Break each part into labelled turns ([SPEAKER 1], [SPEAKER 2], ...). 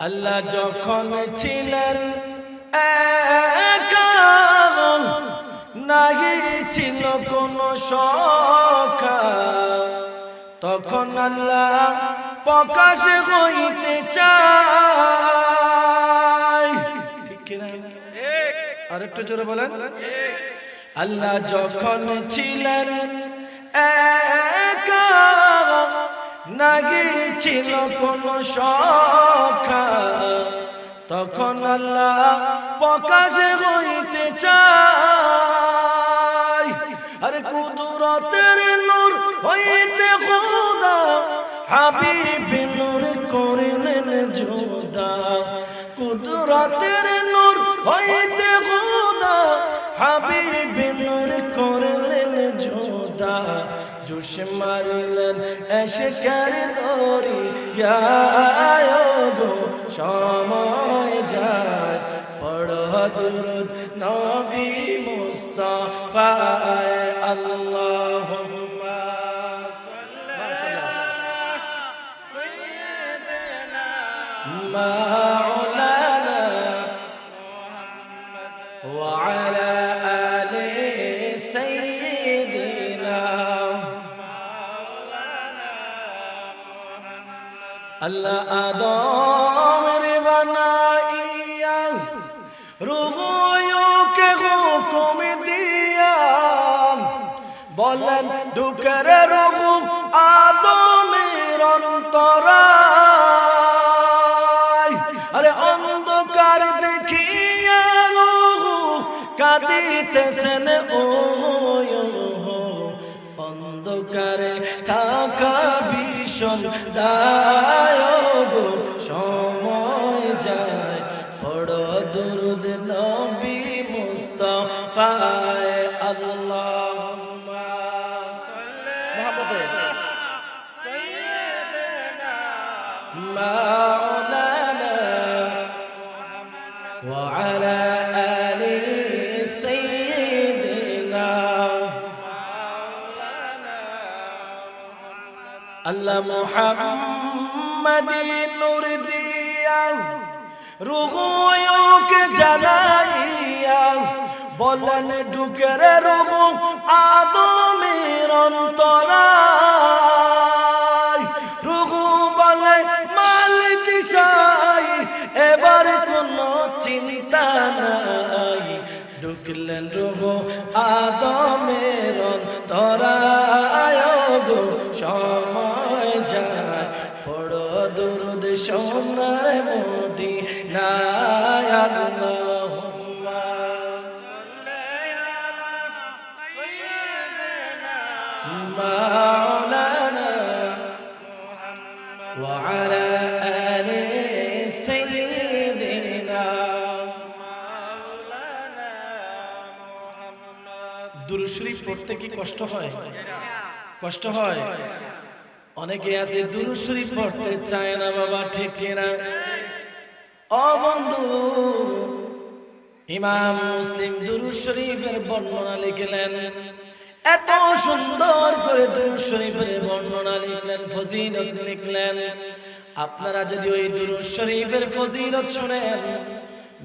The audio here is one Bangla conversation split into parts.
[SPEAKER 1] আল্লাহ যখন ছিলেন নাই ছিল কোন তখন আল্লাহ প্রকাশ হইতে ঠিক কিনা? আরেকটু জোরে বলেন। আল্লাহ যখন ছিলেন একা নাগি ছিল কোন সখা। তখন আল্লাহ প্রকাশ হইতে চায়, আরে কুদরতের নূর হইতে খোদা। হাবিব নূর করিলেন জোদা কুদরতের নূর হইতে খোদা। হাবিব চুষ মারিলেন এসকার দরি গো সময় যায়। পড় দুরুদ নবী মুস্তাফা আল্লাহ মা আল্লাহ আদমের বানাইয়া রুহুকে হুকুম দিয়া বলেন, ঢুকের রুহু আদমের অন্তরায়। আরে অন্ধকার দেখিয়া রুহু কাঁদিতেছেন ও অন্ধকারে থাকা ভীষণ দায়গ আল্লাহ মোহাম্মদ নূর দিয়া রুহুকে জ্বালাইয়া বলেন ঢুকের রুহু আদমের অন্তরায়। রুহু বলে, মালিক সাই, এবার কোনো চিন্তা নাই। ঢুকলেন রুহু আদমের অন্তরায়। সোনার মোদি নায়াল্লাহুম্মা مولانا وعلى آل سيدنا দুরুশরীফ পড়তে কি কষ্ট হয় কষ্ট হয় অনেকে আছে দুরুশরীফ পড়তে চায় না বাবা, ঠিক কিনা? ও বন্ধু, ইমাম মুসলিম দুরুদ শরীফের বর্ণনা লিখলেন। এত সুন্দর করে দুরুদ শরীফের বর্ণনা লিখলেন, ফজিলত লিখলেন। আপনারা যদি ওই দুরুদ শরীফের ফজিলত শুনেন,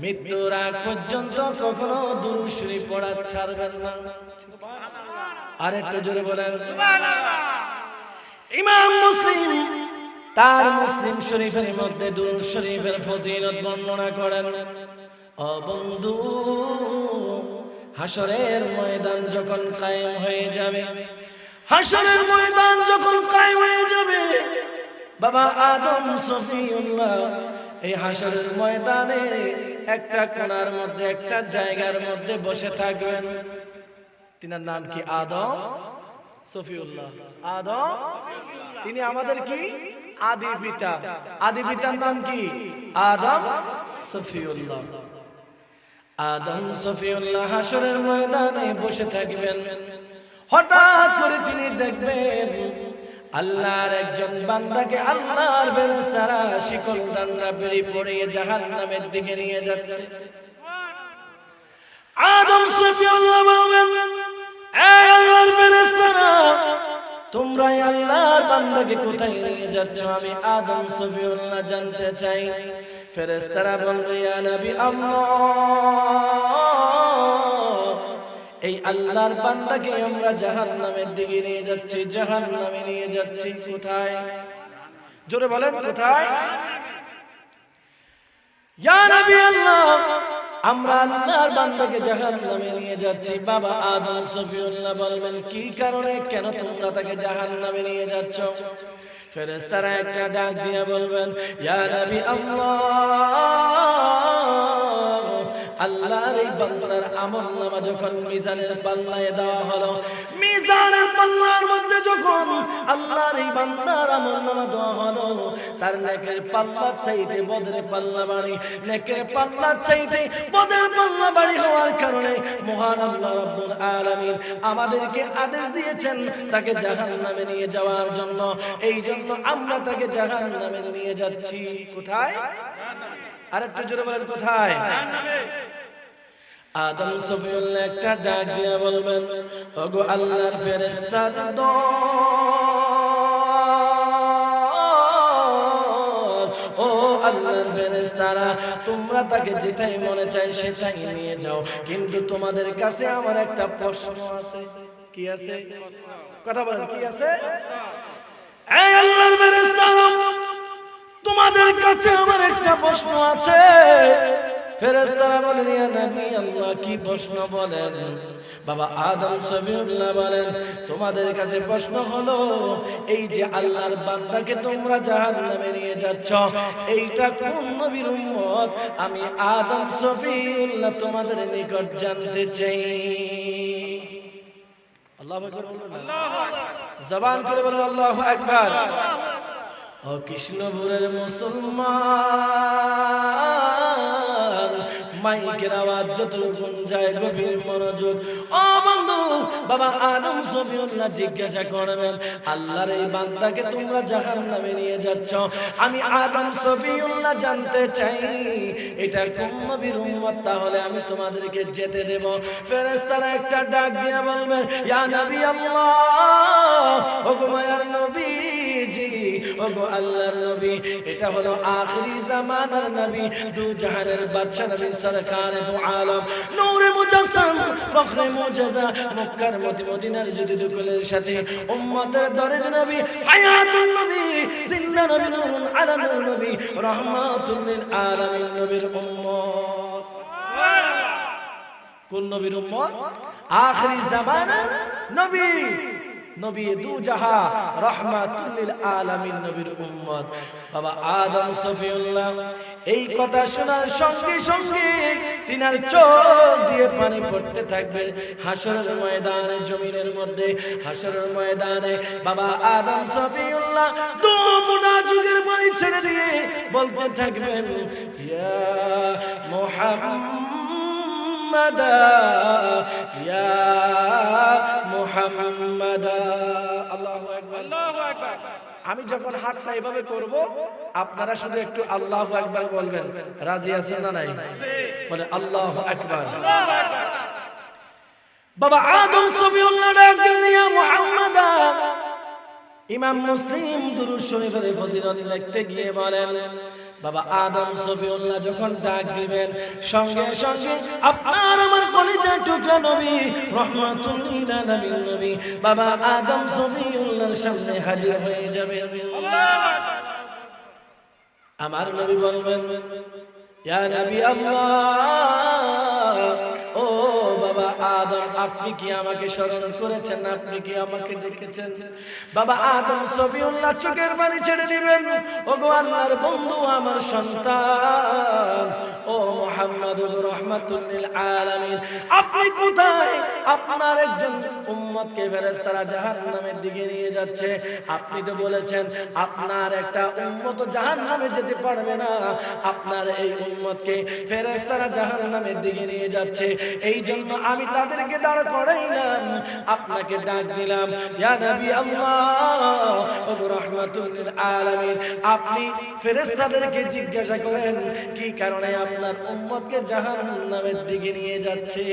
[SPEAKER 1] মৃত্যুর আগ পর্যন্ত কখনো দুরুদ শরীফ পড়া ছাড়বেন না। আর একটু জোরে বলেন। ইমাম মুসলিম তার মুসলিম শরীফের মধ্যে দুরুদ শরীফের ফজিলত বর্ণনা করেন। ও বন্ধু হাসরের ময়দান যখন কায়েম হয়ে যাবে হাসরের ময়দান যখন কায়েম হয়ে যাবে বাবা আদম সফিউল্লাহ এই হাসরের ময়দানে একটা কোণার মধ্যে একটা জায়গার মধ্যে বসে থাকবেন। তিনার নাম কি আদম? সফিউল্লাহ। আদম, তিনি আমাদের কি? আদি পিতা। আদি পিতার নাম কি? আদম সফিউল্লাহ। আদম সফিউল্লাহ হাসরের ময়দানে বসে থাকবেন। হঠাৎ করে তিনি দেখবেন আল্লাহর একজন বান্দাকে আল্লাহর বেরেস্তারা শিকল বেরিয়ে পড়ে জাহান্নামের দিকে নিয়ে যাচ্ছে। আদম সফিউল্লাহ বলবেন আল্লাহর ফেরেশতারা আল্লাহর বান্দাকে কোথায় নিয়ে যাচ্ছ? আমি আদম সফিউল্লাহ জানতে চাই। ফেরেশতারা বলবে, ইয়া নবী আল্লাহ, এই আল্লাহর বান্দাকে আমরা জাহান্নামের দিকে নিয়ে যাচ্ছি, জাহান্নামে নিয়ে যাচ্ছি। কোথায়? জোরে বলেন, কোথায়? ইয়া নবী আল্লাহ আমরা আল্লাহর বান্দাকে জাহান্নামে নিয়ে যাচ্ছি। বাবা আদম, সফিউল্লাহ বলবেন, কি কারণে কেন তোমরা তাকে জাহান্নামে নিয়ে যাচ্ছ? ফেরেস্তারা একটা ডাক দিয়ে বলবেন, ইয়া নবী আল্লাহ, আল্লাহর এই বান্দার আমল নামা যখন মিজানের পাল্লায় দেওয়া হলো যখন এই বদের পাল্লা বাড়ি। চাইতে বদের পাল্লা বাড়ি হওয়ার কারণে আমাদেরকে আদেশ দিয়েছেন তাকে জাহান্নামে নিয়ে যাওয়ার জন্য। এই জন্য আমরা তাকে জাহান্নামে নিয়ে যাচ্ছি। কোথায়? আরেকটু জোরে বলেন, কোথায়? আদম সফিউল্লাহ একটা ডাক দিয়ে বলবেন, ওগো আল্লাহর ফেরেশতার দল ও আল্লাহর ফেরেশতারা, তোমরা তাকে যেটাই মনে চায় সেটাই নিয়ে যাও। কিন্তু তোমাদের কাছে আমার একটা প্রশ্ন আছে। কি আছে? কথা বলেন, কি আছে? এই আল্লাহর ফেরেশতারা, তোমাদের কাছে আমার একটা প্রশ্ন আছে। ফেরেশতারা বলেন ইয়া নবী আল্লাহ কি প্রশ্ন বলেন? বাবা আদম সফিউল্লাহ বলেন তোমাদের কাছে প্রশ্ন হলো এই যে আল্লাহর বান্দাকে তোমরা জাহান্নামে নিয়ে যাচ্ছ এইটা কোন নবীর উম্মত? আমি আদম সফিউল্লাহ তোমাদের নিকট জানতে চাই। আল্লাহ আকবার? জবান করে বলেন আল্লাহ আকবার। ও কৃষ্ণপুরের মুসলমান। মাইকের আওয়াজ গভীর মনোযোগ। ও বন্ধু, বাবা আদম জিজ্ঞাসা করবেন, আল্লাহর এই বান্দাকে তোমরা নিয়ে যাচ্ছ? আমি আদম সফিউল্লাহ জানতে চাই। এটা কোন নবীর উম্মত? তাহলে আমি তোমাদেরকে যেতে দেব। ফেরেশতারা একটা ডাক দিয়ে বলবেন, ইয়া নবী আল্লাহ, ওগো মায়ার নবীজি ওগো আল্লাহর নবী এটা হলো আখরি জামানার নবী। দু জাহানের বাদশা নবী সরকার দু আলম। নূরে মুজাসসাম ফখরে মুজাজা মক্কার মতি মদিনার যদি দুকুলের সাথে উম্মতের দরেদ নবী হায়াতুন নবী জিন্দা নবী নূরুন আলা নূর নবী রাহমাতুল লিল আলামিন নবীর উম্মত। কোন নবীর উম্মত? আখরি জামানা নবী। নবী দু জাহা রহমাতুল আলামিন নবীর উম্মত। বাবা আদম সফিউল্লাহ, এই কথা শোনার সঙ্গে সঙ্গে তিনার চোখ দিয়ে পানি পড়তে থাকবে। হাসরের ময়দানে, জমিনের মধ্যে, হাসরের ময়দানে। বাবা আদম সফিউল্লাহ দু মোটা যুগের পানি ছেড়ে দিয়ে বলতে থাকবেন, ইয়া মুহাম্মদ, ইয়া মুহাম্মদ আল্লাহু আকবার। আমি যখন হাতটা এভাবে করব আপনারা শুধু একটু আল্লাহু আকবার বলবেন। রাজি আছেন না নাই? বলে আল্লাহু আকবার। বাবা আদম দিলেন ইমাম মুসলিম দুরুদ শরীফের ফজিলত লিখতে গিয়ে বলেন বাবা আদম সবিউল্লাহ যখন ডাক দিবেন, সঙ্গে সঙ্গে আপনার আমার কলিজা টুকরা নবী, রহমাতুল্লিল নবী নবী, বাবা আদম সবিউল্লাহর সামনে হাজির হয়ে যাবে আমার নবী বলবেন, ইয়া নবী আল্লাহ আদম, আপনি কি আমাকে স্মরণ করেছেন? আপনি কি আমাকে ডেকেছেন? বাবা আদম সফিউল্লাহ চোখের পানি ছেড়ে দিবেন। ও গো আল্লাহর বন্ধু, আমার সন্তান। ও মোহাম্মদ রহমাতুল্লিল আলামিন, আপনি কোথায়? আপনার একজন উম্মতকে ফেরেশতারা জাহান্নামের দিকে নিয়ে যাচ্ছে। আপনি তো বলেছেন, আপনার একটা উম্মত জাহান্নামে যেতে পারবে না। আপনার এই উম্মতকে ফেরেশতারা জাহান্নামের দিকে নিয়ে যাচ্ছে। এই জন্য আমি তাদেরকে দাঁড় করাইলাম আপনাকে ডাক দিলাম, ইয়া নবী আল্লাহ ও আলামিন, আপনি ফেরেশতাদেরকে জিজ্ঞাসা করেন, কি কারণে আপনার উম্মতকে জাহান্নামের দিকে নিয়ে যাচ্ছে?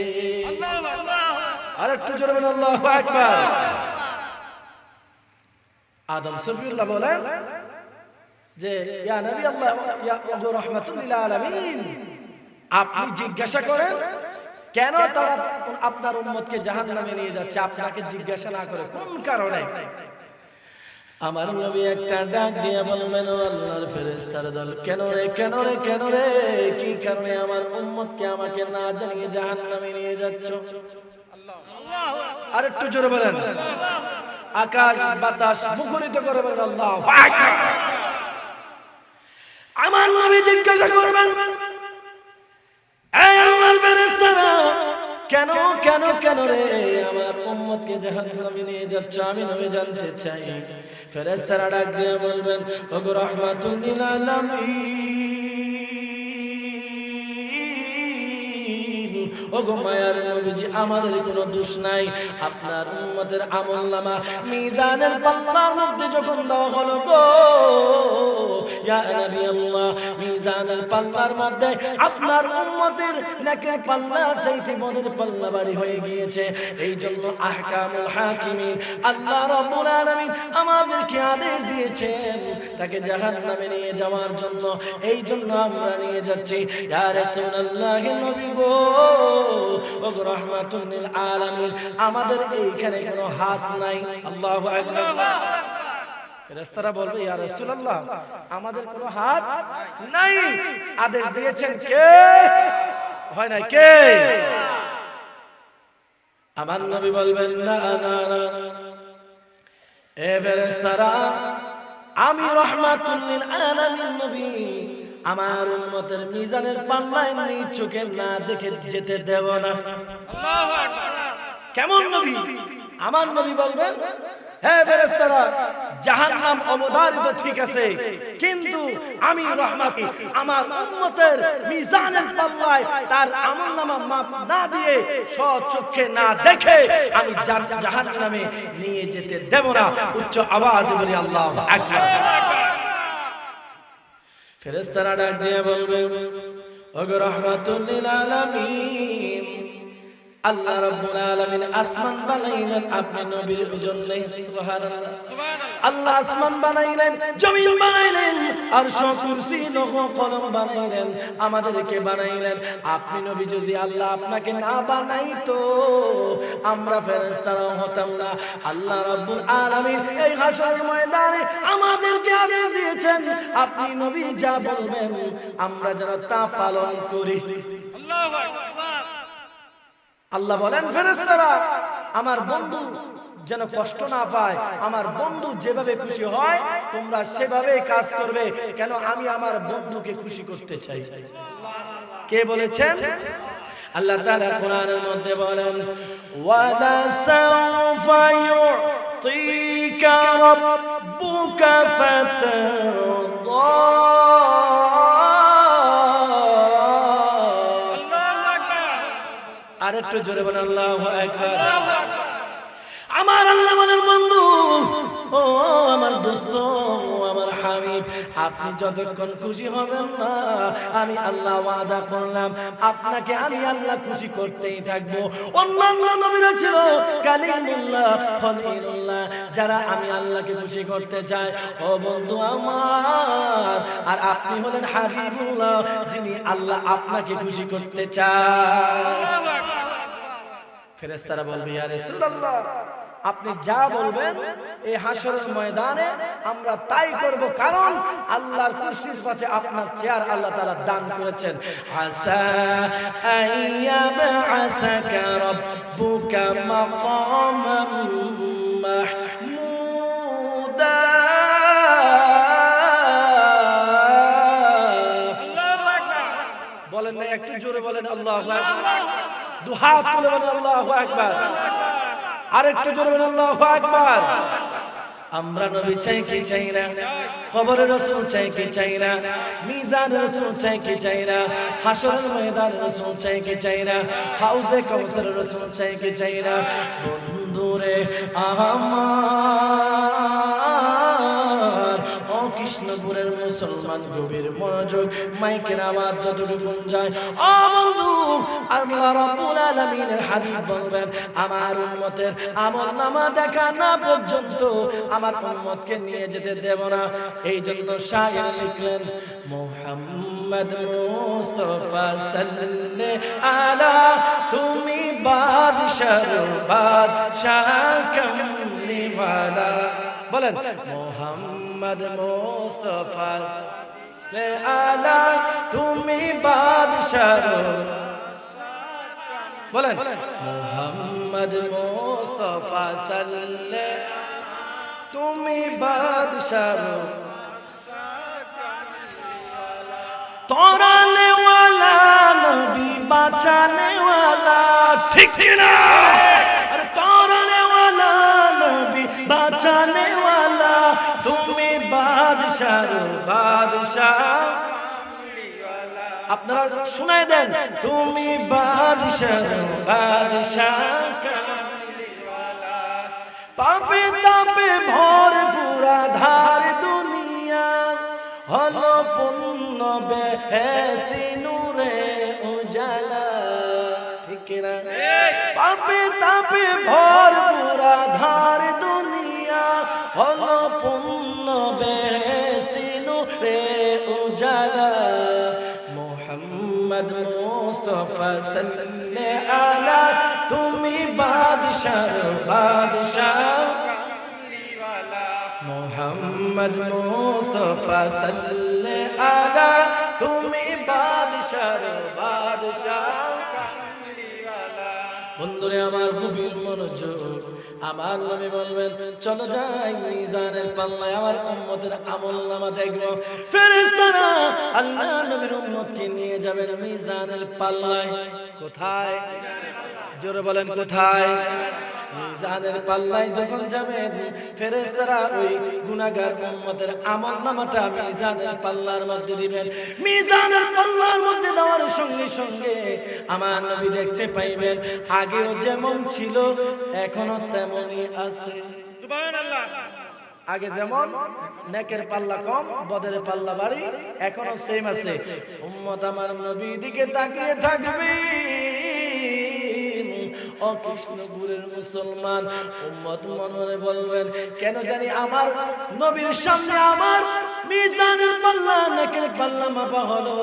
[SPEAKER 1] আর একটু জোরে বলেন, আল্লাহু আকবার। আদম সফিউল্লাহ বলেন যে, ইয়া নবী আল্লাহ, ইয়া আলামিন। আপনি জিজ্ঞাসা করেন কেন তারা আপনার উম্মতকে জাহান্নামে নিয়ে যাচ্ছে? আপনাকে জিজ্ঞাসা না করে কোন কারণে? আমার নবী একটা ডাক দিয়ে বলবেন আল্লাহর ফেরেশতার দল, কেন রে কেন রে কেন রে? কি কারণে আমার উম্মতকে আমাকে না জানিয়ে জাহান্নামে নিয়ে যাচ্ছ? আর একটু জোরে বলেন। আকাশ বাতাস মুখরিত করে বলেন, আল্লাহ আমার নবী জিজ্ঞাসা করবেন কেন কেন কেন রে আমার উম্মতকে জাহান্নামে নিয়ে যাচ্ছ? আমি নবী জানতে চাই। ফেরেশতারা ডাক দিয়ে বলবেন, ওগো রাহমাতুল লিল আলামিন আমাদের কোনো দোষ নাই। আপনার উম্মতের আমলনামা মিজানের পাল্লার মধ্যে যখন দেওয়া হলো গো, ইয়া নবী পাল্লার মধ্যে আপনার উম্মতের নেকের পাল্লা চাইতে মনের পাল্লা বাড়ি হয়ে গিয়েছে। এই জন্য আহকামুল হাকিমিন, আল্লাহ রাব্বুল আমাদেরকে আদেশ দিয়েছেন তাকে জাহান্নামে নিয়ে যাওয়ার জন্য। এই জন্য আমরা নিয়ে যাচ্ছি। ইয়া রাসূলুল্লাহ, নবী গো। আমাদের এইখানে কোনো হাত নাই। আল্লাহু ফেরেশতারা বলবে আমাদের কোনো হাত নাই। আদেশ দিয়েছেন কে? হয় না কে? আমার নবী বলবেন, না না না। আমি রহমাতুল লিল আলামিন নবী। আমার উন্মতের মিজানের পাল্লায় নিজ চোখে না দেখে যেতে দেব না। কেমন নবী? আমার নবী বলবেন হ্যাঁ অবধারিত ঠিক আছে, কিন্তু আমি আমার না দিয়ে না দেখে আমি নিয়ে যেতে দেব না। উচ্চ আওয়াজ বলি, আল্লাহ আকবার। ফেরেশতারা ডাক দিয়ে বলবে ওগো রহমাতুল্লিল আলামিন আল্লাহ রাব্বুল আলামিন আসমান বানাইলেন আপনি নবীর জন্য সুবহানাল্লাহ। আল্লাহ আসমান বানাইলেন, জমিন বানাইলেন কুরসি কলম বানাইলেন, আমাদেরকে বানাইলেন। আপনি নবী যদি আল্লাহ আপনাকে না বানাইতো, আমরা ফেরেশতারাও হতাম না। আল্লাহ রাব্বুল আলামিন এই হাসরের ময়দানে আমাদেরকে আদেশ দিয়েছেন, আপনি নবী যা বলবেন, আমরা যেন তা পালন করি। আল্লাহু আকবার। আল্লাহ বলেন, ফেরেশতারা, আমার বন্ধু যেন কষ্ট না পায়, আমার বন্ধু যেভাবে খুশি হয়, তোমরা সেভাবে কাজ করবে। কেন আমি আমার বন্ধুকে খুশি করতে চাই? কে বলেছেন? আল্লাহ তাআলা কোরআনের মধ্যে বলেন, ওয়ালা সাউফা ইউতিকা রাব্বুকা ফাতারদা। একটু জোরে বলেন আল্লাহু আমার আল্লাহ মনের বন্ধু ও আমার দোস্ত আমার হাবিব আপনি যতক্ষণ খুশি হবেন না আমি আল্লাহ ওয়াদা করলাম। আপনাকে আমি আল্লাহ খুশি করতেই থাকব। অন্যান্য নবীরা ছিল কালিমুল্লাহ খলিলুল্লাহ যারা আমি আল্লাহকে খুশি করতে চাই। ও বন্ধু আমার আর আপনি হলেন হাবিবুল্লাহ যিনি আল্লাহ আপনাকে খুশি করতে চায় ফেরেস্তারা বলবে ইয়া রাসূলুল্লাহ আপনি যা বলবেন এই হাসরের ময়দানে আমরা তাই করব কারণ আল্লাহর কুরসির কাছে আপনার চেয়ার আল্লাহ তাআলা দান করেছেন। আসা আইয়াব আসাকা রাব্বুকা মাকামাম মাহমুদা বলেন না একটু জোরে বলেন আল্লাহু আকবার। দুহাত তুলে বলেন, আল্লাহু আকবার। আরেকটু জোরে বলেন, আল্লাহু আকবার। আমরা নবী চাই কি চাই না? কবর রসুল চাই কি চাই না? মিজান রসুল চাই কি চাই না? হাসরের ময়দান রসুল চাই কি চাই না? হাউজে কাউসার রসুল চাই কি চাই না? বন্ধুরে আমার মুসলমান গভীর মনোযোগ, মাইকের আওয়াজ যতটুকু যায়। ও বন্ধু, আল্লাহ রাব্বুল আলামিনের হাবিব বলবেন, আমার উম্মতের আমল নামা দেখা না পর্যন্ত আমার উম্মতকে নিয়ে যেতে দেব না। এই জন্য শায়ের লিখলেন, মোহাম্মদ মুস্তফা সাল্লে আলা, তুমি বাদশাহ বাদশাহ কমলি বলেন, মোহাম্মদ মোহাম্মদ মোস্তফা। মে আলা তুমি বাদশাহ। বলেন। মোহাম্মদ মোস্তফা সাল্লে, তুমি বাদশাহ। তোরানে ওয়ালা নবী বাঁচানে ওয়ালা ঠিক না আপনারা শুনাই দেন তুমি বাদশাহ বাদশাহ পাপে তাপে ভর পুরা ধার দুনিয়া হলো পূর্ণ বেহেস্তি নূরে উজালা। ঠিক না পাপে তাপে ভর বাদশাহ বাদশাহ। মোহাম্মদ মুস্তফা সাল্লে আলা, তুমি বাদশাহ বাদশাহ। বন্ধুরে, আমার গভীর মনোযোগ। আমার নবী বলবেন, চলো যাই মিজানের পাল্লায়, আমার উম্মতের আমল নামা দেখব। ফেরেশতারা আল্লাহ নবীর উম্মতকে নিয়ে যাবেন মিজানের পাল্লায়। কোথায়? জোরে বলেন কোথায়? মিজানের পাল্লায় যখন যাবেন ওই গুনাহগার উম্মতের আমল নামাটা মিজানের পাল্লার মধ্যে দিবেন। মিজানের পাল্লার মধ্যে দেওয়ার সঙ্গে সঙ্গে আমার নবী দেখতে পাইবেন আগেও যেমন ছিল এখনও তেমনই আছে। আগে যেমন নেকের পাল্লা কম বদের পাল্লা বাড়ি এখনও সেম আছে। উম্মত আমার নবী দিকে তাকিয়ে থাকবে। ও কৃষ্ণপুরের মুসলমান। উম্মত মনে বলবেন, কেন জানি আমার নবীর সামনে আমার মিজানের পাল্লা নেকের পাল্লা মাপা হলো।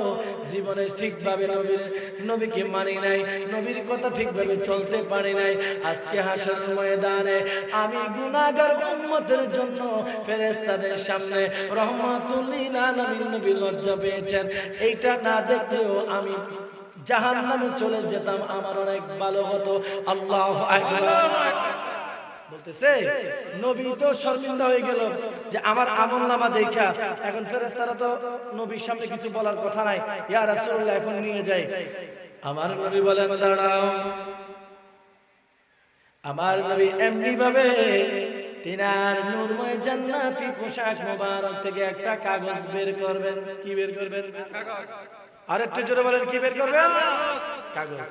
[SPEAKER 1] জীবনে ঠিকভাবে নবীর, নবীকে মানি নাই, নবীর কথা ঠিকভাবে চলতে পারি নাই। আজকে হাসার ময়দানে আমি গুনাহগার উম্মতের জন্য ফেরেশতাদের সামনে রহমাতুল্লিল আলামিন নবী লজ্জা পেয়েছেন। এইটা না দেখলেও আমি জাহান নামে চলে যেতাম, আমার অনেক ভালো হতো। আল্লাহ বলতেছে তো হয়ে গেল যে আমার এখন ফেরেস্তারা তো নবীর সামনে কিছু বলার কথা নাই। এখন নিয়ে যাই। আমার দাঁড়াও। আমার তিনার পোশাক মোবারক থেকে একটা কাগজ বের করবেন। কি বের করবেন? আরেকটু জোরে বলেন কি বের করবেন? কাগজ।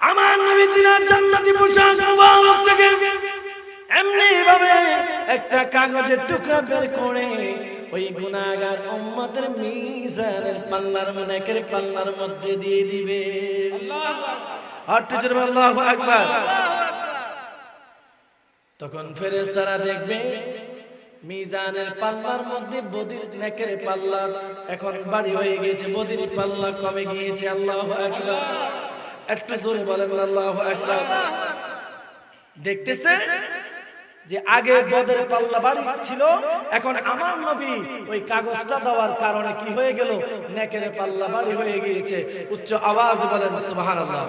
[SPEAKER 1] আমার নবী তিনার জান্নাতি পোশাক মুবারক থেকে এমনি ভাবে একটা কাগজের টুকরা বের করে ওই গুনাহগার উম্মতের মিজানের পাল্লার মানেকের পাল্লার মধ্যে দিয়ে দিবে। জোরে বলেন আল্লাহু আকবার। তখন ফেরেশতারা দেখবে মিজানের পাল্লার মধ্যে বদির নেকের পাল্লা। এখন বাড়ি হয়ে গিয়েছে, বদির পাল্লা কমে গিয়েছে, আল্লাহ আকবার। একটু জোরে বলেন, আল্লাহ আকবার। দেখতেছে যে আগে বদের পাল্লা বাড়ি ছিল, এখন আমার নবী ওই কাগজটা দেওয়ার কারণে কি হয়ে গেল? নেকের পাল্লা বাড়ি হয়ে গিয়েছে। উচ্চ আওয়াজ বলেন, সুবহানাল্লাহ।